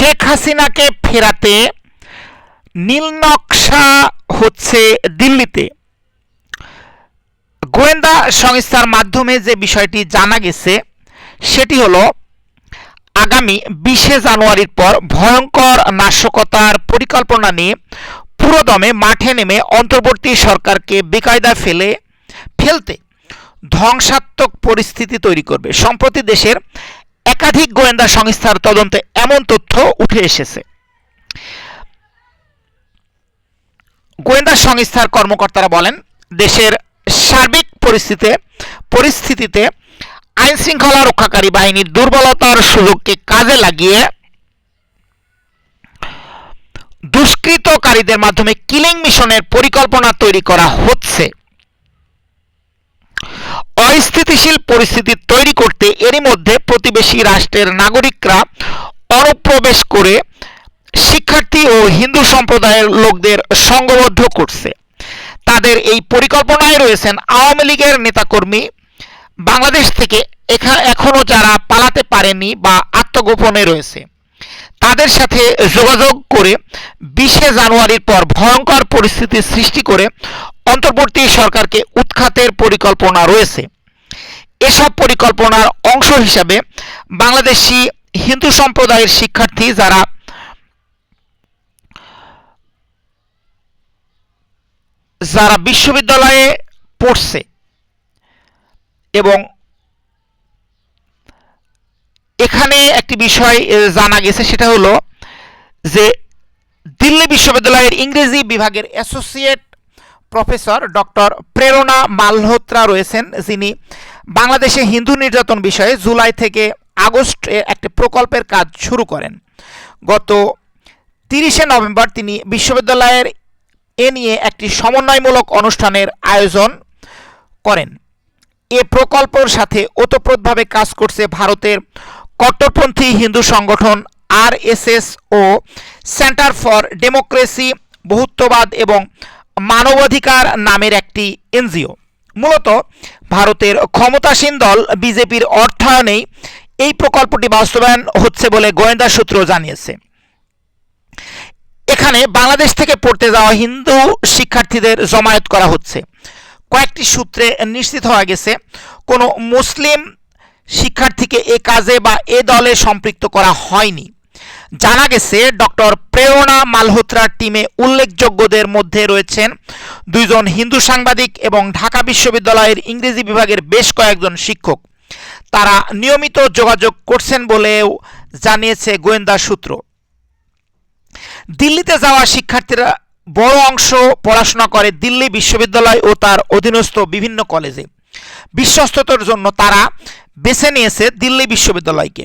শেখ হাসিনাকে ফেরাতে নীল নকশা হচ্ছে দিল্লিতে। গোয়েন্দা সংস্থার মাধ্যমে যে বিষয়টি জানা গেছে, সেটি হলো, আগামী বিশে জানুয়ারির পর ভয়ঙ্কর নাশকতার পরিকল্পনা নিয়ে পুরোদমে মাঠে নেমে অন্তর্বর্তী সরকারকে বেকায়দা ফেলে, ফেলতে ধ্বংসাত্মক পরিস্থিতি তৈরি করবে। সম্প্রতি দেশের একাধিক গোয়েন্দা সংস্থার তদন্তে এমন তথ্য উঠে এসেছে। গোয়েন্দা সংস্থার কর্মকর্তারা বলেন, দেশের সার্বিক পরিস্থিতিতে পরিস্থিতিতে আইন শৃঙ্খলা রক্ষাকারী বাহিনীর দুর্বলতার সুযোগকে কাজে লাগিয়ে দুষ্কৃতকারীদের মাধ্যমে কিলিং মিশনের পরিকল্পনা তৈরি করা হচ্ছে। অস্থিতিশীল পরিস্থিতি তৈরি করতে এরই মধ্যে প্রতিবেশী রাষ্ট্রের নাগরিকরা অনুপ্রবেশ করে শিক্ষার্থী ও হিন্দু সম্প্রদায়ের লোকদের সংঘবদ্ধ করছে। তাদের এই পরিকল্পনায় রয়েছেন আওয়ামী লীগের নেতাকর্মী। বাংলাদেশ থেকে এখা- এখনও যারা পালাতে পারেনি বা আত্মগোপনে রয়েছে, তাদের সাথে যোগাযোগ করে বিশে জানুয়ারির পর ভয়ঙ্কর পরিস্থিতি সৃষ্টি করে অন্তর্বর্তী সরকারকে উৎখাতের পরিকল্পনা রয়েছে। এসব পরিকল্পনার অংশ হিসাবে বাংলাদেশি হিন্দু সম্প্রদায়ের শিক্ষার্থী যারা যারা বিশ্ববিদ্যালয়ে পড়ছে এবং এখানে একটি বিষয় জানা গেছে, সেটা হলো যে দিল্লি বিশ্ববিদ্যালয়ের ইংরেজি বিভাগের অ্যাসোসিয়েট প্রফেসর ডক্টর প্রেরণা মালহোত্রা রয়েছেন, যিনি বাংলাদেশে হিন্দু নির্যাতন বিষয়ে জুলাই থেকে আগস্ট একটি প্রকল্পের কাজ শুরু করেন। গত তিরিশে নভেম্বর তিনি বিশ্ববিদ্যালয়ের এ নিয়ে একটি সমন্বয়মূলক অনুষ্ঠানের আয়োজন করেন। এ প্রকল্পের সাথে ওতপ্রোতভাবে কাজ করছে ভারতের কট্টরপন্থী হিন্দু সংগঠন আরএসএস ও সেন্টার ফর ডেমোক্রেসি, বহুত্ববাদ এবং মানবাধিকার নামের একটি এনজিও। মূলত ভারতের ক্ষমতাসীন দল বিজেপির অর্থায়নেই এই প্রকল্পটি বাস্তবায়ন হচ্ছে বলে গোয়েন্দা সূত্র জানিয়েছে। এখানে বাংলাদেশ থেকে পড়তে যাওয়া হিন্দু শিক্ষার্থীদের জমায়েত করা হচ্ছে। কয়েকটি সূত্রে নিশ্চিত হওয়া গেছে, কোনো মুসলিম শিক্ষার্থীকে এ কাজে বা এ দলে সম্পৃক্ত করা হয়নি। জানা গেছে, ডক্টর প্রেরণা মালহোত্রার টিমে উল্লেখযোগ্যদের মধ্যে রয়েছেন দুইজন হিন্দু সাংবাদিক এবং ঢাকা বিশ্ববিদ্যালয়ের ইংরেজি বিভাগের বেশ কয়েকজন শিক্ষক। তারা নিয়মিত যোগাযোগ করছেন বলেও জানিয়েছে গোয়েন্দা সূত্র। দিল্লিতে যাওয়া শিক্ষার্থীরা বড় অংশ পড়াশোনা করে দিল্লি বিশ্ববিদ্যালয় ও তার অধীনস্থ বিভিন্ন কলেজে। বিশ্বস্ততার জন্য তারা বেছে নিয়েছে দিল্লি বিশ্ববিদ্যালয়কে।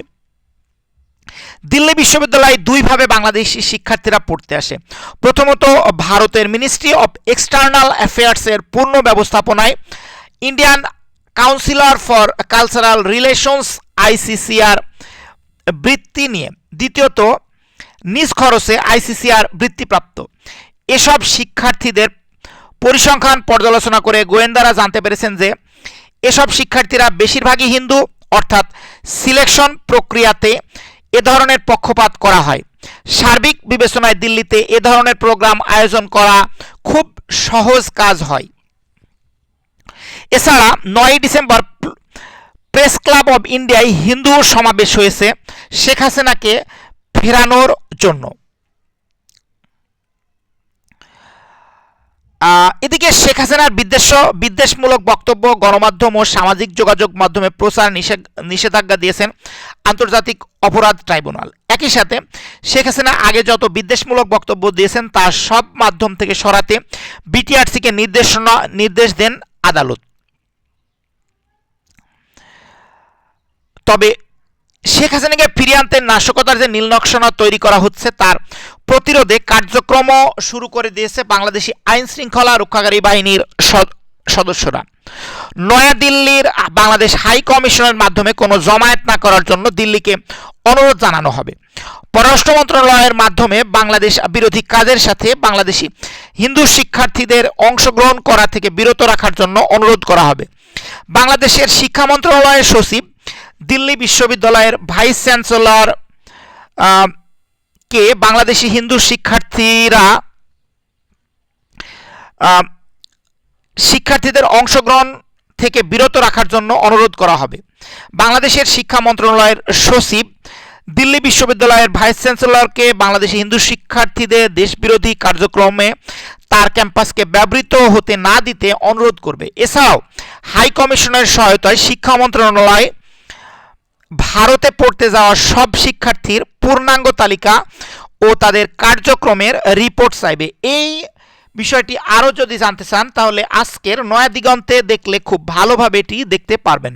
দিল্লি বিশ্ববিদ্যালয়ে দুইভাবে বাংলাদেশি শিক্ষার্থীরা পড়তে আসে। প্রথমত ভারতের মিনিস্ট্রি অফ এক্সটার্নাল অ্যাফেয়ার্সের পূর্ণ ব্যবস্থাপনায় Indian councillor for cultural relations ICCR বৃত্তি নিয়ে। দ্বিতীয়ত, নিজ খরচে আইসিসিআর বৃত্তিপ্রাপ্ত। এসব শিক্ষার্থীদের পরিসংখ্যান পর্যালোচনা করে গোয়েন্দারা জানতে পেরেছেন যে, এসব শিক্ষার্থীরা বেশিরভাগই হিন্দু, অর্থাৎ সিলেকশন প্রক্রিয়াতে এ ধরনের পক্ষপাত করা হয়। সার্বিক বিবেচনায় দিল্লিতে এ ধরনের প্রোগ্রাম আয়োজন করা খুব সহজ কাজ হয়। এছাড়া নয় ডিসেম্বর প্রেস ক্লাব অব ইন্ডিয়ায় হিন্দু সমাবেশ হয়েছে শেখ হাসিনাকে ফেরানোর জন্য। এদিকে শেখ হাসিনার বিদ্বেষ, বিদ্বেষমূলক বক্তব্য, গণমাধ্যম ও সামাজিক যোগাযোগ মাধ্যমে প্রচার নিষেধ- নিষেধাজ্ঞা দিয়েছেন আন্তর্জাতিক অপরাধ ট্রাইব্যুনাল। একই সাথে শেখ হাসিনা আগে যত বিদ্বেষমূলক বক্তব্য দিয়েছেন, তার সব মাধ্যম থেকে সরাতে বিটিআরসিকে নির্দেশনা নির্দেশ দেন আদালত। তবে শেখ হাসিনাকে ফিরিয়ে আনতে নাশকতার যে নীলনকশনা তৈরি করা হচ্ছে, তার প্রতিরোধে কার্যক্রম শুরু করে দিয়েছে বাংলাদেশি আইন শৃঙ্খলা রক্ষাকারী বাহিনীর সদ- সদস্যরা। নয়াদিল্লির বাংলাদেশ হাই কমিশনের মাধ্যমে কোনো জমায়েত না করার জন্য দিল্লিকে অনুরোধ জানানো হবে। পররাষ্ট্র মন্ত্রণালয়ের মাধ্যমে বাংলাদেশ বিরোধী কাজের সাথে বাংলাদেশি হিন্দু শিক্ষার্থীদের অংশগ্রহণ করা থেকে বিরত রাখার জন্য অনুরোধ করা হবে। বাংলাদেশের শিক্ষা মন্ত্রণালয়ের সচিব, দিল্লি বিশ্ববিদ্যালয়ের ভাইস চ্যান্সেলর আহ, কে বাংলাদেশি হিন্দু শিক্ষার্থীরা শিক্ষার্থীদের অংশগ্রহণ থেকে বিরত রাখার জন্য অনুরোধ করা হবে। বাংলাদেশের শিক্ষা মন্ত্রণালয়ের সচিব দিল্লি বিশ্ববিদ্যালয়ের ভাইস চ্যান্সেলরকে বাংলাদেশি হিন্দু শিক্ষার্থীদের দেশবিরোধী কার্যক্রমে তার ক্যাম্পাসকে ব্যবহৃত হতে না দিতে অনুরোধ করবে। এছাড়াও হাই কমিশনের সহায়তায় শিক্ষা মন্ত্রণালয় ভারতে পড়তে যাওয়া সব শিক্ষার্থীর পূর্ণাঙ্গ তালিকা ও তাদের কার্যক্রমের রিপোর্ট চাইবে। এই বিষয়টি আরও যদি জানতে চান, তাহলে আজকের নয়া দিগন্তে দেখলে খুব ভালোভাবে এটি দেখতে পারবেন।